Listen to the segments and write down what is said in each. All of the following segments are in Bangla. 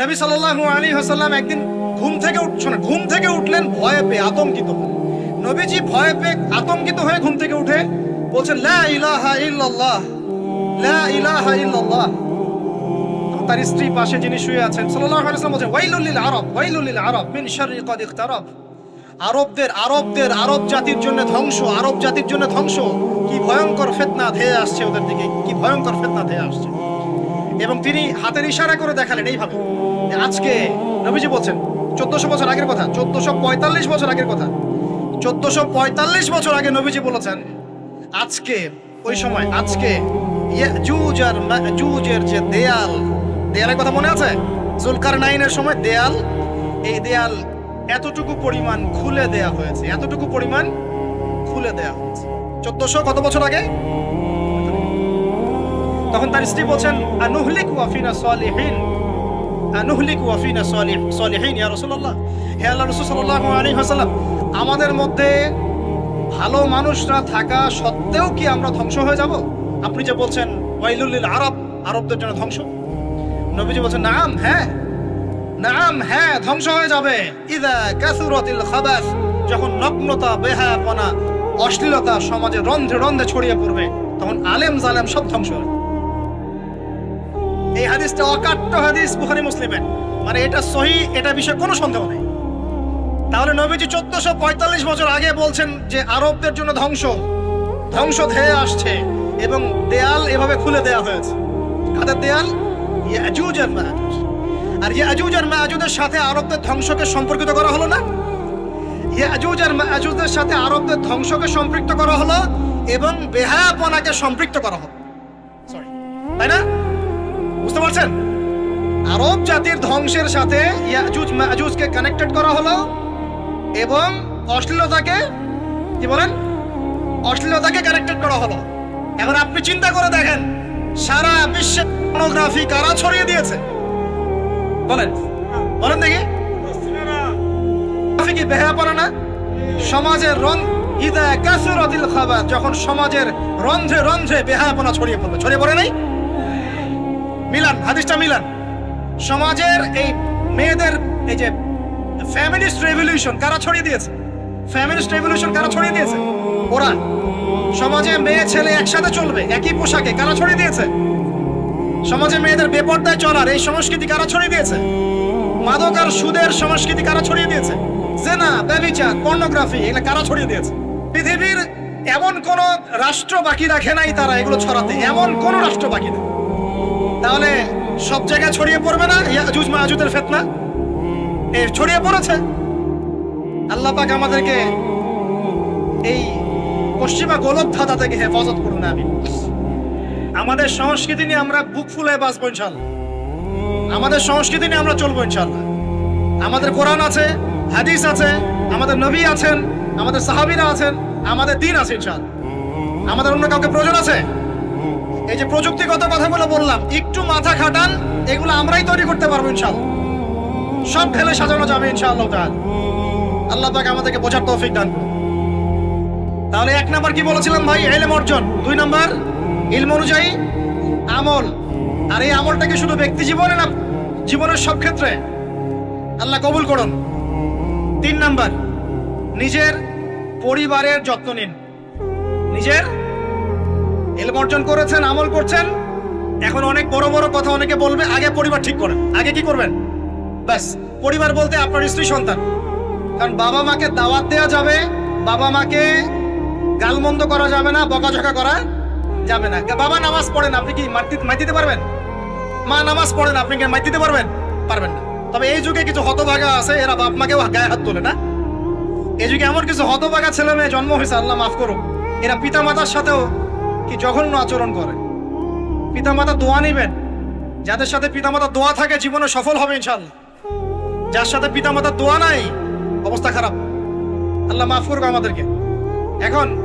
নবী সাল্লাল্লাহু আলাইহি ওয়াসাল্লাম একদিন ঘুম থেকে উঠ শোনা ঘুম থেকে উঠলেন, ভয়ে পেয়ে আতঙ্কিত। নবীজি ভয়ে পেয়ে আতঙ্কিত হয়ে ঘুম থেকে উঠে বলছেন, লা ইলাহা ইল্লাল্লাহ, লা ইলাহা ইল্লাল্লাহ। তার স্ত্রী পাশে যিনি শুয়ে আছেন, সাল্লাল্লাহু আলাইহি ওয়াসাল্লাম বলছেন, ওয়াইলুল লিল আরব, ওয়াইলুল লিল আরব, মিন শাররি ক্বাদ ইখতারাব। আরবদের আরবদের, আরব জাতির জন্য ধ্বংস, আরব জাতির জন্য ধ্বংস। কি ভয়ঙ্কর ফিতনা ধেয়ে আসছে ওদের দিকে, কি ভয়ঙ্কর ফিতনা ধেয়ে আসছে। এবং তিনি হাতের ইশারা করে দেখালেন এইভাবে আজকে নবীজি বলছেন, চোদ্দশো বছর আগের কথা, চোদ্দশো পঁয়তাল্লিশ বছর আগের কথা। চোদ্দশো পঁয়তাল্লিশ বছর আগে নবীজি বলেছেন, আজকে, ওই সময়, আজকে ইয়াজুজ আর মাজুজের যে দেয়াল, দেয়ালের কথা মনে আছে? জুলকার নাইনের সময় দেয়াল, এই দেয়াল এতটুকু পরিমাণ খুলে দেয়া হয়েছে, এতটুকু পরিমাণ খুলে দেয়া হয়েছে। চোদ্দশো কত বছর আগে? তখন তার স্ত্রী বলছেন, আনুহলিক ওয়াফিনা সালিহিন। আনুহলিক ওয়াফিনা সালিহ সালিহিন, ইয়া রাসূলুল্লাহ। হে আল্লাহ রাসূল সাল্লাল্লাহু আলাইহি ওয়াসাল্লাম, আমাদের মধ্যে ভালো মানুষরা থাকা সত্ত্বেও কি আমরা ধ্বংস হয়ে যাব? আপনি যে বলছেন, ওয়াইলুল লিল আরব, আরবদের জন্য ধ্বংস। নবীজি বলছেন, নাম হ্যাঁ নাম হ্যাঁ ধ্বংস হয়ে যাবে। ইদা কাসুরাতিল খাবাস, যখন নগ্নতা, বেহায়াপনা, অশ্লীলতা সমাজে রন্ধে রন্ধে ছড়িয়ে পড়বে, তখন আলেম জালেম সব ধ্বংস হবে এই হাদিসটা অকাট্য হাদিস বুখারী মুসলিমের। মানে এটা সহি, এটা বিষয়ে কোনো সন্দেহ নেই। তাহলে নবীজি চোদ্দশো পঁয়তাল্লিশ বছর আগে বলছেন যে আরবদের জন্য ধ্বংস। ধ্বংস ধেয়ে আসছে এবং দেয়াল এভাবে খুলে দেয়া হয়েছে। কাদের দেয়াল? ইয়াজুজ আর মাজুজ আর ইয়াজুজ আর মাজুজের সাথে আরবদের ধ্বংসকে সম্পর্কিত করা হলো না। ইয়াজুজ আর মাজুজের সাথে আরবদের ধ্বংসকে সম্পৃক্ত করা হলো এবং বেহায়াপনাকে সম্পৃক্ত করা হলো। সরি তাই না? বুঝতে পারছেন? আরব জাতির ধ্বংসের সাথে ইয়াজুজ মাজুজকে কানেক্টেড করা হলো এবং অশ্লীলতাকে, কি বলেন? অশ্লীলতাকে কানেক্টেড করা হলো। এখন আপনি চিন্তা করে দেখেন, সারা বিশ্বে পর্নোগ্রাফি কারা ছড়িয়ে দিয়েছে? বলেন। বলেন দেখি। কি পড়ে না? সমাজের রং ইদা কাসুরাতিল খাবার, যখন সমাজের রন্ধ্রে রন্ধ্রে বেহায়াপনা ছড়িয়ে পড়বে। ছড়িয়ে পড়ে নাই? মিলান, হাদিসটা মিলান। সমাজের এই মেয়েদের, এই যে ফ্যামিলিস্ট রেভলিউশন কারা ছড়িয়ে দিয়েছে? ফ্যামিলিস্ট রেভলিউশন কারা ছড়িয়ে দিয়েছে? ওরা। সমাজে মেয়ে, ছেলে একসাথে চলবে, একই পোশাকে কারা ছড়িয়ে দিয়েছে? সমাজে মেয়েদের বেপর্দায় চলার এই সংস্কৃতি কারা ছড়িয়ে দিয়েছে? মাদক আর সুদের সংস্কৃতি কারা ছড়িয়ে দিয়েছে? জেনা, ব্যভিচার পর্নোগ্রাফি এগুলো কারা ছড়িয়ে দিয়েছে? পৃথিবীর এমন কোন রাষ্ট্র বাকি রাখে নাই তারা এগুলো ছড়াতে, এমন কোন রাষ্ট্র বাকি নেই। তাহলে সব জায়গায় ছড়িয়ে পড়বে না? ইয়াজুজ মাজুদের ফেতনা? এ, ছড়িয়ে পড়েছে? আল্লাহ পাক আমাদেরকে এই পশ্চিমা গোলক ধাঁধা থেকে হেফাজত করুন আমি আমাদের সংস্কৃতি নিয়ে আমরা বুক ফুলে বাঁচবো ইনশাল্লাহ আমাদের সংস্কৃতি নিয়ে আমরা চলবো ইনশাল্লাহ আমাদের কোরআন আছে, হাদিস আছে, আমাদের নবী আছেন, আমাদের সাহাবীরা আছেন, আমাদের দিন আছে ইনশাল্লাহ আমাদের অন্য কাউকে প্রয়োজন আছে? এই যে প্রযুক্তিগত কথাগুলো বললাম, একটু মাথা খাটান, এগুলো আমরাই তৈরি করতে পারব ইনশাল্লাহ সব ঢেলে সাজানো যাবে ইনশাআল্লাহ তাআলা। আল্লাহ পাক আমাদেরকে বোঝার তৌফিক দান। তাহলে এক নাম্বার কি বলেছিলাম ভাই? এলেম অর্জন। দুই নাম্বার, ইলম অনুযায়ী আমল। আর এই আমলটাকে শুধু ব্যক্তি জীবনে না, জীবনের সব ক্ষেত্রে আল্লাহ কবুল করুন। তিন নাম্বার, নিজের পরিবারের যত্ন নিন। নিজের এলম অর্জন করেছেন, আমল করছেন। এখন অনেক বড় বড় কথা অনেকে বলবে, আগে পরিবার ঠিক করেন। আগে কি করবেন? ব্যাস, পরিবার বলতে আপনার স্ত্রী, সন্তান। কারণ বাবা মাকে দাওয়াত দেওয়া যাবে, বাবা মাকে গালমন্দ করা যাবে না, বকাঝকা করা যাবে না। বাবা নামাজ পড়েন, আপনি কি মাটি মাই দিতে পারবেন? মা নামাজ পড়েন, আপনি কি মাই দিতে পারবেন? পারবেন না। তবে এই যুগে কিছু হতভাগা আছে, এরা বাপ মাকেও গায়ে হাত তোলে না। এই যুগে এমন কিছু হতভাগা ছেলে মেয়ে জন্ম হয়েছে, আল্লাহ মাফ করুক। এরা পিতা মাতার সাথেও কি জঘন্য আচরণ করে। পিতা মাতা দোয়া নিবেন। যাদের সাথে পিতামাতা দোয়া থাকে, জীবনে সফল হবে ইনশাল্লাহ যার সাথে পিতামাতার দোয়া নাই, অবস্থা খারাপ। আল্লাহ মাফ করুক আমাদেরকে। এখন,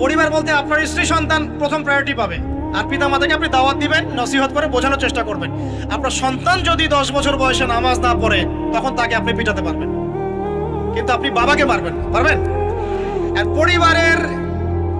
পরিবার বলতে আপনার স্ত্রী সন্তান প্রথম প্রায়োরিটি পাবে। আর পিতামাতাকে আপনি দাওয়াত দিবেন, নসিহত করে বোঝানোর চেষ্টা করবেন। আপনার সন্তান যদি দশ বছর বয়সে নামাজ না পড়ে, তখন তাকে আপনি পিটাতে পারবেন। কিন্তু আপনি বাবাকে পারবেন পারবেন? আর পরিবারের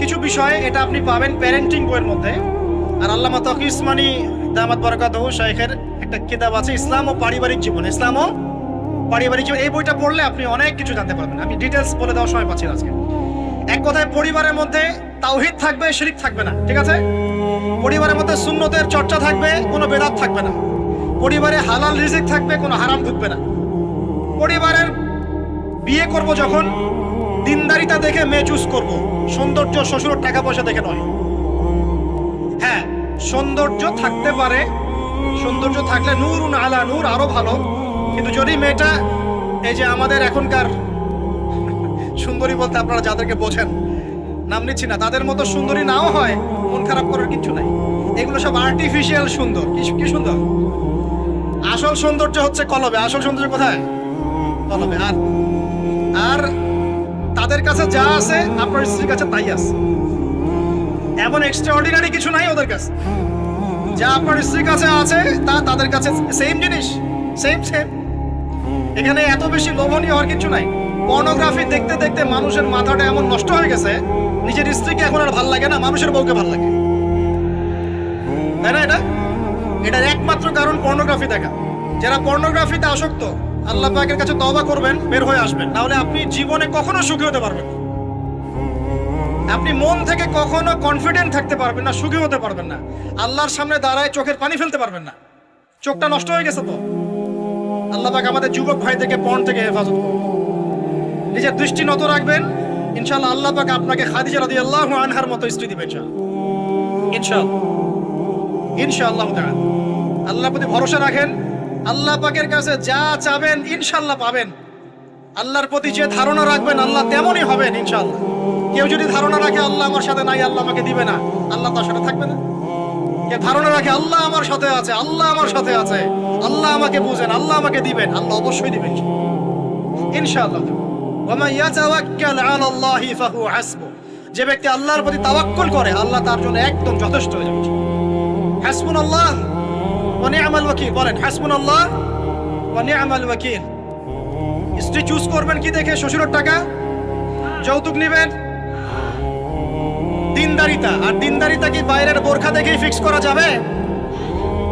কিছু বিষয় এটা আপনি পাবেন প্যারেন্টিং বইয়ের মধ্যে। আর আল্লামা তকি ইসমানি দামাত বরকাতহু শাইখের একটা কিতাব আছে, ইসলাম ও পারিবারিক জীবন। ইসলাম ও পারিবারিক জীবন। এই বইটা পড়লে আপনি অনেক কিছু জানতে পারবেন। আমি ডিটেলস বলে দেওয়ার সময় পাচ্ছি আজকে। এক কথায় পরিবারের মধ্যে তাওহিদ থাকবে, শিরিক থাকবে না, ঠিক আছে? পরিবারের মধ্যে সুন্নতের চর্চা থাকবে, কোনো বেদাত থাকবে না। পরিবারে হালাল রিজিক থাকবে, কোনো হারাম ঢুকবে না। পরিবারের বিয়ে করব যখন দিনদারিতা দেখে মেয়ে চুজ করব। সৌন্দর্য শ্বশুরের টাকা পয়সা দেখে নয়। হ্যাঁ সৌন্দর্য থাকতে পারে। সৌন্দর্য থাকলে নূর আলা নূর আরও ভালো। কিন্তু যদি মেয়েটা এই যে আমাদের এখনকার সুন্দরী বলতে আপনারা যাদেরকে বোঝেন, নাম নিচ্ছি না, তাদের মতো সুন্দরী নাও হয়, মন খারাপ করার কিছু নাই। এগুলো সব আর্টিফিশিয়াল সুন্দর। কি কি সুন্দর? আসল সৌন্দর্য হচ্ছে কলবে। আসল সৌন্দর্য কোথায়? কলবে। আর আর তাদের কাছে যা আছে, আপনার স্ত্রীর কাছে তাই আছে। এমন এক্সট্রা অর্ডিনারি কিছু নাই ওদের কাছে। যা আপনার স্ত্রীর কাছে আছে, তা তাদের কাছে সেম জিনিস সেম সেম এখানে এত বেশি লোভনীয় হওয়ার কিছু নাই। পর্নোগ্রাফি দেখতে দেখতে মানুষের মাথাটা এমন নষ্ট হয়ে গেছে, নিজের স্ত্রীকে এখন আর ভালো লাগে না, মানুষের বউকে ভালো লাগে। তাই না এটা? এটার একমাত্র কারণ পর্নোগ্রাফি দেখা। যারা পর্নোগ্রাফিতে আসক্ত আল্লাহ পাকের কাছে তওবা করবেন, বের হয়ে আসবেন। নাহলে আপনি জীবনে কখনো সুখী হতে পারবেন। আপনি মন থেকে কখনো কনফিডেন্ট থাকতে পারবেন না, সুখী হতে পারবেন না। আল্লাহর সামনে দাঁড়ায় চোখের পানি ফেলতে পারবেন না। চোখটা নষ্ট হয়ে গেছে তো। আল্লাহ পাক আমাদের যুবক ভাই থেকে পর্ন থেকে হেফাজত করুন। নিজের দৃষ্টি নত রাখবেন। ইনশাআল্লাহ আল্লাহ পাক আপনাকে খাদিজা রাদিয়াল্লাহু আনহার মতো স্ত্রী দিবেন, ইনশাআল্লাহ। ইনশাআল্লাহ। ইনশাআল্লাহ আল্লাহর প্রতি ভরসা রাখেন। আল্লাহ পাকের কাছে যা চাবেন ইনশাল্লাহ পাবেন। আল্লাহর প্রতি যে ধারণা রাখবেন, আল্লাহ তেমনই হবেন ইনশাল্লাহ কেউ যদি ধারণা রাখে, আল্লাহ আমার সাথে নাই, আল্লাহ আমাকে দিবে না। আল্লাহ তার সাথে থাকবে না। কে ধারণা রাখে, আল্লাহ আমার সাথে আছে, আল্লাহ আমার সাথে আছে, আল্লাহ আমাকে বুঝেন, আল্লাহ আমাকে দিবেন, আল্লাহ অবশ্যই দিবেন। ইনশাআল্লাহ। যে ব্যক্তি আল্লাহর প্রতি তাওয়াক্কুল করে, আল্লাহ তার জন্য একদম যথেষ্ট হয়ে যাবে। হাসবুনাল্লাহ। নি'মাল ওয়াকিল, বলেন, হাসবুনাল্লাহ ওয়া নি'মাল ওয়াকিল। স্ত্রী চুজ করবেন কি দেখে? শ্বশুরের টাকা? যৌতুক নেবেন? দিনদারিতা। আর দিনদারিতা কি বাইরের বোরখা দেখেই ফিক্স করা যাবে?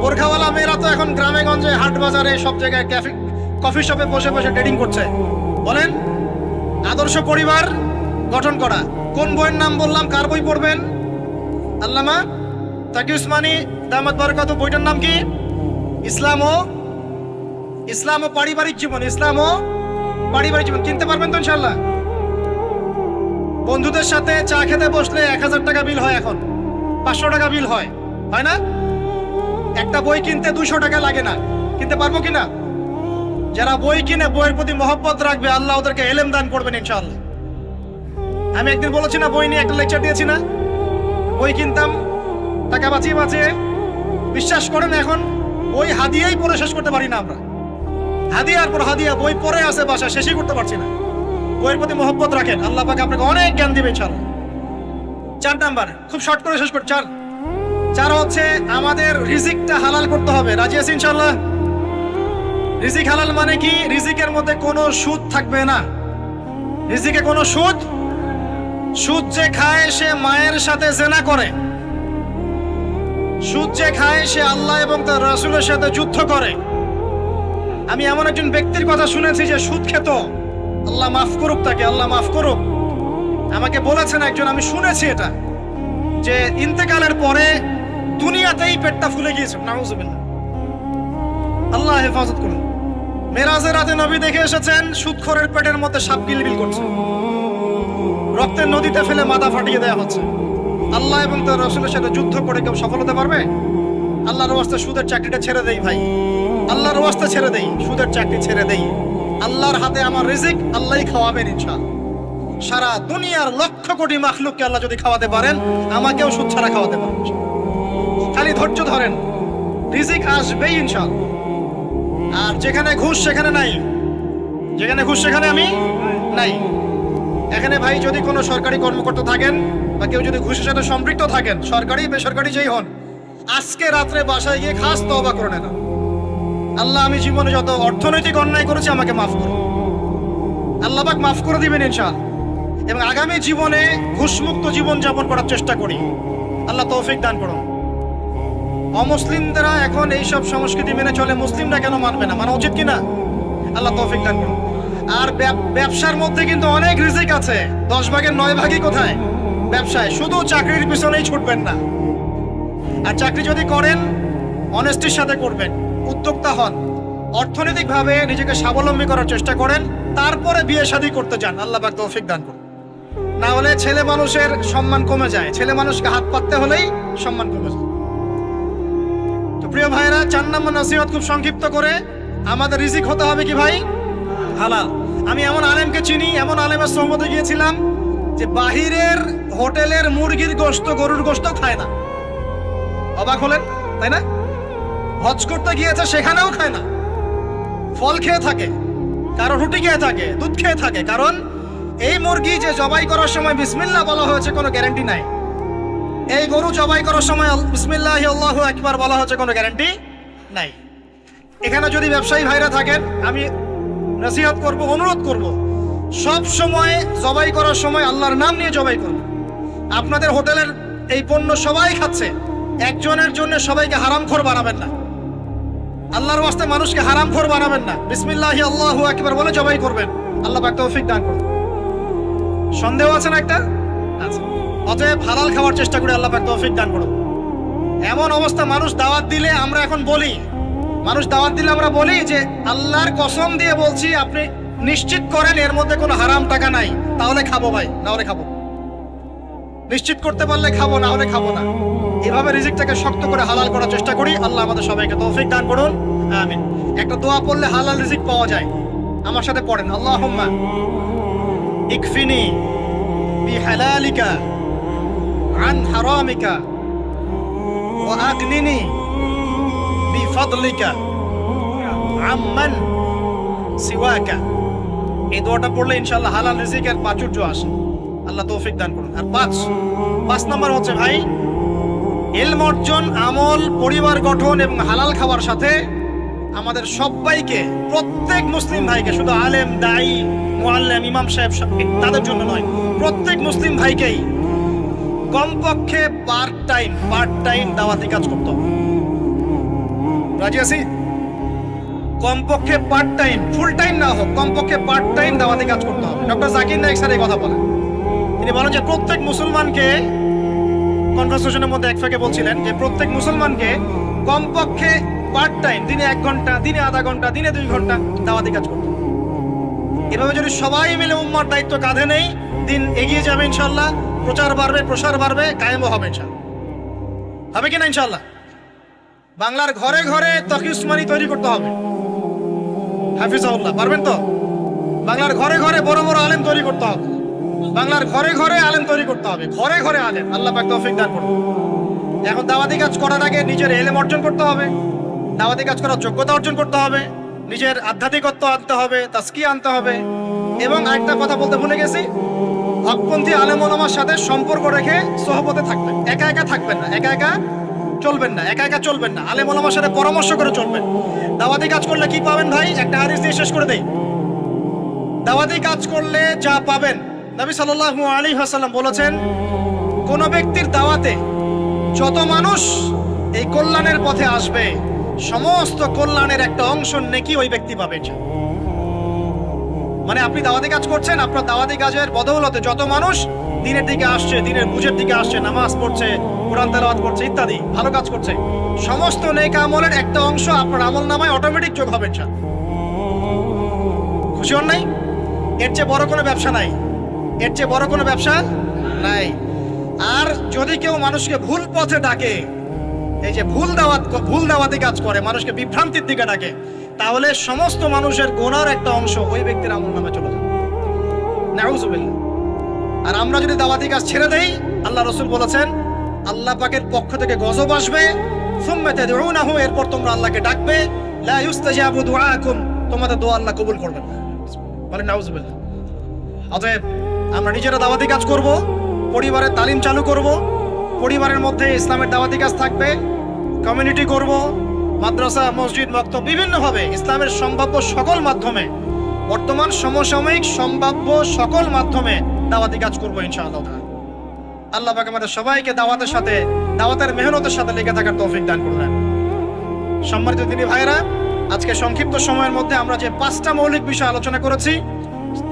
বোরখাওয়ালা মেয়েরা তো এখন গ্রামে, গঞ্জে, হাট বাজারে, সব জায়গায় ক্যাফে কফি শপে বসে বসে ট্রেডিং করছে। বলেন, আদর্শ পরিবার গঠন করা। কোন বইয়ের নাম বললাম? কার বই পড়বেন? আল্লামা তাকি উসমানী দামাত বরকাত বইটার নাম কি? ইসলাম ও ইসলাম ও পারিবারিক জীবন ইসলাম ও পারিবারিক জীবন। কিনতে পারবেন তো ইনশাল্লাহ বন্ধুদের সাথে চা খেতে বসলে এক হাজার টাকা বিল হয় এখন। পাঁচশো টাকা বিল হয় হয় না? একটা বই কিনতে দুশো টাকা লাগে না। কিনতে পারব কিনা? যারা বই কিনে বইয়ের প্রতি মহব্বত রাখবে, আল্লাহ ওদেরকে এলেম দান করবেন ইনশাআল্লাহ। আমি একদিন বলেছি না, বই নিয়ে একটা লেকচার দিয়েছি না? বই কিনতাম টাকা বাঁচিয়ে বাঁচিয়ে বিশ্বাস করেন এখন, বই হাদিয়াই পড়ে শেষ করতে পারি না আমরা। হাদিয়ার পর হাদিয়া, বই পড়ে আছে বাসা শেষই করতে পারছি না। বইয়ের প্রতি মহব্বত রাখেন। আল্লাহ পাকে আপনাকে অনেক জ্ঞান দিবে ইনশাআল্লাহ। চার নাম্বার, খুব শর্ট করে শেষ কর চার। চার হচ্ছে আমাদের রিজিকটা হালাল করতে হবে। রাজি আছি ইনশাআল্লাহ? রিজিক হালাল মানে কি? রিজিকের মধ্যে কোনো সুদ থাকবে না। রিজিকে কোনো সুদ? সুদ যে খায় সে মায়ের সাথে জেনা করে। সুদ যে খায়, সে আল্লাহ এবং তার রাসূলের সাথে যুদ্ধ করে। আমি এমন একজন ব্যক্তির কথা শুনেছি যে সুদ খেত। আল্লাহ মাফ করুক তাকে, আল্লাহ মাফ করুক। আমাকে বলেছেন একজন, আমি শুনেছি এটা, যে ইন্তেকালের পরে দুনিয়াতেই পেটটা ফুলে গিয়েছে। নাউজুবিল্লাহ। আল্লাহ হেফাজত করুন। মেরাজের রাতে নবী দেখে এসেছেন, সুদখোরের পেটের মধ্যে সাপ গিলবিল করছে। রক্তের নদীতে ফেলে মাথা ফাটিয়ে দেওয়া হচ্ছে। আল্লাহ এবং তার রসুলের সাথে যুদ্ধ করে কেউ সফল হতে পারবে? আল্লাহর ওয়াস্তে সুদের চাকরিটা ছেড়ে দেই ভাই। আল্লাহর ওয়াস্তে ছেড়ে দেই, সুদের চাকরি ছেড়ে দেই। আল্লাহর হাতে আমার রিজিক, আল্লাহই খাওয়াবেন ইনশাআল্লাহ। সারা দুনিয়ার লক্ষ কোটি মাখলুককে আল্লাহ যদি খাওয়াতে পারেন, আমাকেও সুদ ছাড়া খাওয়াতে পারেন খালি ধৈর্য ধরেন, রিজিক আসবেই ইনশাআল্লাহ। আর যেখানে ঘুষ, সেখানে নাই। যেখানে ঘুষ, সেখানে আমি নাই। এখানে ভাই যদি কোনো সরকারি কর্মকর্তা থাকেন বা কেউ যদি ঘুষের সাথে সম্পৃক্ত থাকেন, সরকারি, বেসরকারি যেই হন, আজকে রাত্রে বাসায় গিয়ে খাস তওবা করে নেন। আল্লাহ, আমি জীবনে যত অর্থনৈতিক অন্যায় করেছি, আমাকে মাফ করুন। আল্লাহ পাক মাফ করে দিবেন ইনশাআল্লাহ। এবং আগামী জীবনে ঘুষমুক্ত জীবন যাপন করার চেষ্টা করি। আল্লাহ তৌফিক দান করুন। অমুসলিমরা এখন এইসব সংস্কৃতি মেনে চলে, মুসলিমরা কেন মানবে না? মানা উচিত কিনা? আল্লাহ তৌফিক দান করুন। আর ব্যবসার মধ্যে কিন্তু অনেক রিজিক আছে। দশ ভাগের নয় ভাগই কোথায়? ব্যবসায়, শুধু চাকরির পিছনেই ছুটবেন না। আর চাকরি যদি করেন অনেস্টির সাথে করবেন, উদ্যোক্তা হন, অর্থনৈতিকভাবে নিজেকে স্বাবলম্বী করার চেষ্টা করেন, তারপরে বিয়ে শাদী করতে যান, আল্লাহ পাক তৌফিক দান করুন। না হলে ছেলে মানুষের সম্মান কমে যায়। ছেলে মানুষকে হাত পাততে হলেই সম্মান কমে যায়। তো প্রিয় ভাইরা চার নম্বর নসিহত খুব সংক্ষিপ্ত করে, আমাদের রিজিক হতে হবে কি ভাই? হালাল। আমি এমন আলেমকে চিনি, এমন আলেমের সহমতে গিয়েছিলাম যে বাহিরের হোটেলের মুরগির গোস্ত গরুর গোস্ত খায় না। অবাক হলেন, তাই না? হজ করতে গিয়েছে, সেখানেও খায় না। ফল খেয়ে থাকে, কারও রুটি খেয়ে থাকে, দুধ খেয়ে থাকে, কারণ এই মুরগি যে জবাই করার সময় বিসমিল্লা বলা হয়েছে, কোনো গ্যারান্টি নাই। এই গরু জবাই করার সময় বিসমিল্লাহ আল্লাহু একবার বলা হয়েছে, কোনো গ্যারান্টি নাই। এখানে যদি ব্যবসায়ী ভাইরা থাকেন, আমি নসিহত করব, অনুরোধ করব, সব সময় জবাই করার সময় আল্লাহর নাম নিয়ে জবাই করব আপনাদের হোটেলের এই পণ্য সবাই খাচ্ছে। একজনের জন্য সবাইকে হারামখোর বানাবেন না। আল্লাহর ওয়াস্তে মানুষকে হারামখোর বানাবেন না। বিসমিল্লাহি আল্লাহু আকবার বলে জবাই করবেন। আল্লাহ পাক তৌফিক দান করুন। সন্দেহ আছে না একটা? আচ্ছা অতএব হালাল খাওয়ার চেষ্টা করে আল্লাহ পাক তৌফিক দান করুন। এমন অবস্থা মানুষ দাওয়াত দিলে আমরা এখন বলি। মানুষ দাওয়াত দিলে আমরা বলি যে, আল্লাহর কসম দিয়ে বলছি, আপনি নিশ্চিত করেন এর মধ্যে কোনো হারাম টাকা নাই। তাহলে খাব ভাই, না হলে খাব। নিশ্চিত করতে পারলে খাব, না হলে খাব না। এভাবে রিজিকটাকে শক্ত করে হালাল করার চেষ্টা করি। আল্লাহ আমাদের সবাইকে তৌফিক দান করুন। আমিন। একটা দোয়া পড়লে হালাল রিজিক পাওয়া যায়। আমার সাথে পড়েন। আল্লাহুম্মা ইকফিনি বিহালালিকা, আন হারামিকা, ওয়া আগনিনি বিফাদলিকা, আম্মান সিওয়াকা। এই দোয়াটা পড়লে ইনশাআল্লাহ হালাল রিজিকের প্রাচুর্য আসে। আল্লাহ তৌফিক দান করুন। আর পাঁচ পাঁচ নাম্বার হচ্ছে ভাই, এলম অর্জন, আমল, পরিবার গঠন এবং হালাল খাওয়ার সাথে আমাদের সবাইকে, প্রত্যেক মুসলিম ভাইকে, শুধু আলেম, দায়ী মুআল্লিম ইমাম সাহেব তাদের জন্য নয়, প্রত্যেক মুসলিম ভাইকেই কমপক্ষে পার্ট টাইম পার্ট টাইম দাওয়াতি কাজ করতে হবে। রাজি আছি? কমপক্ষে পার্ট টাইম ফুল টাইম না হোক, কমপক্ষে পার্ট টাইম দাওয়াতি কাজ করতে হবে। ডক্টর জাকির নাইক স্যার এই কথা বলেন। তিনি বলেন যে প্রত্যেক মুসলমানকে কনভারসেশনের মধ্যে এক ফাঁকে বলছিলেন যে প্রত্যেক মুসলমানকে কমপক্ষে পার্ট টাইম দিনে এক ঘণ্টা, দিনে আধা ঘণ্টা, দিনে দুই ঘণ্টা দাওয়াতি কাজ করতে এভাবে যদি সবাই মিলে উম্মার দায়িত্ব কাঁধে নেই, দিন এগিয়ে যাবে ইনশাল্লাহ প্রচার বাড়বে, প্রসার বাড়বে, কায়েমও হবে ইনশাল্লাহ হবে কিনা ইনশাল্লাহ বাংলার ঘরে ঘরে তকি উসমানি তৈরি করতে হবে। হাফিজাউল্লাহ, পারবেন তো? বাংলার ঘরে ঘরে বড় বড় আলেম তৈরি করতে হবে। বাংলার ঘরে ঘরে আলেম তৈরি করতে হবে। ঘরে ঘরে আলেম। আল্লাহ পাক তৌফিক দান করুন। এখন দাওয়াতি কাজ করার আগে নিজের এলেম অর্জন করতে হবে। দাওয়াতি কাজ করার যোগ্যতা অর্জন করতে হবে। নিজের আধ্যাত্মিকত্ব আনতে হবে তাস্কি আনতে হবে। এবং আরেকটা কথা বলতে ভুলে গেছি। হকপন্থী আলেম ওলামার সাথে সম্পর্ক রেখে সহপথে থাকবেন। একা একা থাকবেন না। একা একা চলবেন না। একা একা চলবেন না। আলেম ওলামার সাথে পরামর্শ করে চলবেন। দাওয়াতি কাজ করলে কি পাবেন ভাই? একটা হাদিস দিয়ে শেষ করে দেই। দাওয়াতি কাজ করলে যা পাবেন। নবী সাল্লাল্লাহু আলাইহি ওয়াসাল্লাম বলেছেন, কোন ব্যক্তির দাওয়াতে যত মানুষ এই কল্যাণের পথে আসবে, সমস্ত কল্যাণের একটা অংশ নেকি ওই ব্যক্তি পাবে মানে আপনি দাওয়াতি কাজ করছেন, আপনার দাওয়াতি কাজের বদৌলতে যত মানুষ দিনের দিকে আসছে, দিনের বুঝের দিকে আসছে, নামাজ পড়ছে, কোরআন তেলাওয়াত করছে, ইত্যাদি, ভালো কাজ করছে, সমস্ত নেক আমলের একটা অংশ আপনার আমল নামায় অটোমেটিক যোগ হবে। খুশি হন নাই? এর চেয়ে বড় কোনো ব্যবসা নাই। এর চেয়ে বড় কোনো ব্যবসা নাই। আর যদি কেউ মানুষকে ভুল পথে ডাকে, এই যে ভুল দাওয়াত, ভুল দাওয়াতি কাজ করে, মানুষকে বিভ্রান্তির দিকে ডাকে, তাহলে সমস্ত মানুষের গোনার একটা অংশ ওই ব্যক্তির আমল নামে চলে যাবে। আর আমরা যদি দাওয়াতি কাজ ছেড়ে দেই, আল্লাহ রসুল বলেছেন, আল্লাহ পাকের পক্ষ থেকে গজব আসবে, সুম্মা তাদউনাহু, এরপর তোমরা আল্লাহকে ডাকবে তোমাদের দোয়া আল্লাহ কবুল করবেন। না বলেন, নাউজুবিল্লাহ। অতএব আমরা নিজেরা দাওয়াতি কাজ করব, পরিবারের তালিম চালু করব, পরিবারের মধ্যে ইসলামের দাওয়াতি কাজ থাকবে কমিউনিটি করব, মাদ্রাসা, মসজিদ মক্ত বিভিন্নভাবে ইসলামের সম্ভাব্য সকল মাধ্যমে, বর্তমান সমসাময়িক সম্ভাব্য সকল মাধ্যমে দাওয়াতি কাজ করব ইনশাআল্লাহ। আল্লাহ পাক আমাদের সবাইকে দাওয়াতের সাথে, দাওয়াতের মেহনতের সাথে লেগে থাকার তৌফিক দান করলেন সম্মানিত তিনি ভাইরা আজকে সংক্ষিপ্ত সময়ের মধ্যে আমরা যে পাঁচটা মৌলিক বিষয় আলোচনা করেছি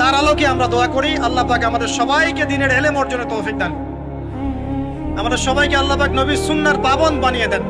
তার আলোকে আমরা দোয়া করি, আল্লাহ পাক আমাদের সবাইকে দিনের এলেম অর্জনে তৌফিক দান আমাদের সবাইকে আল্লাহ পাক নবী সুন্নার পাবন বানিয়ে দেন।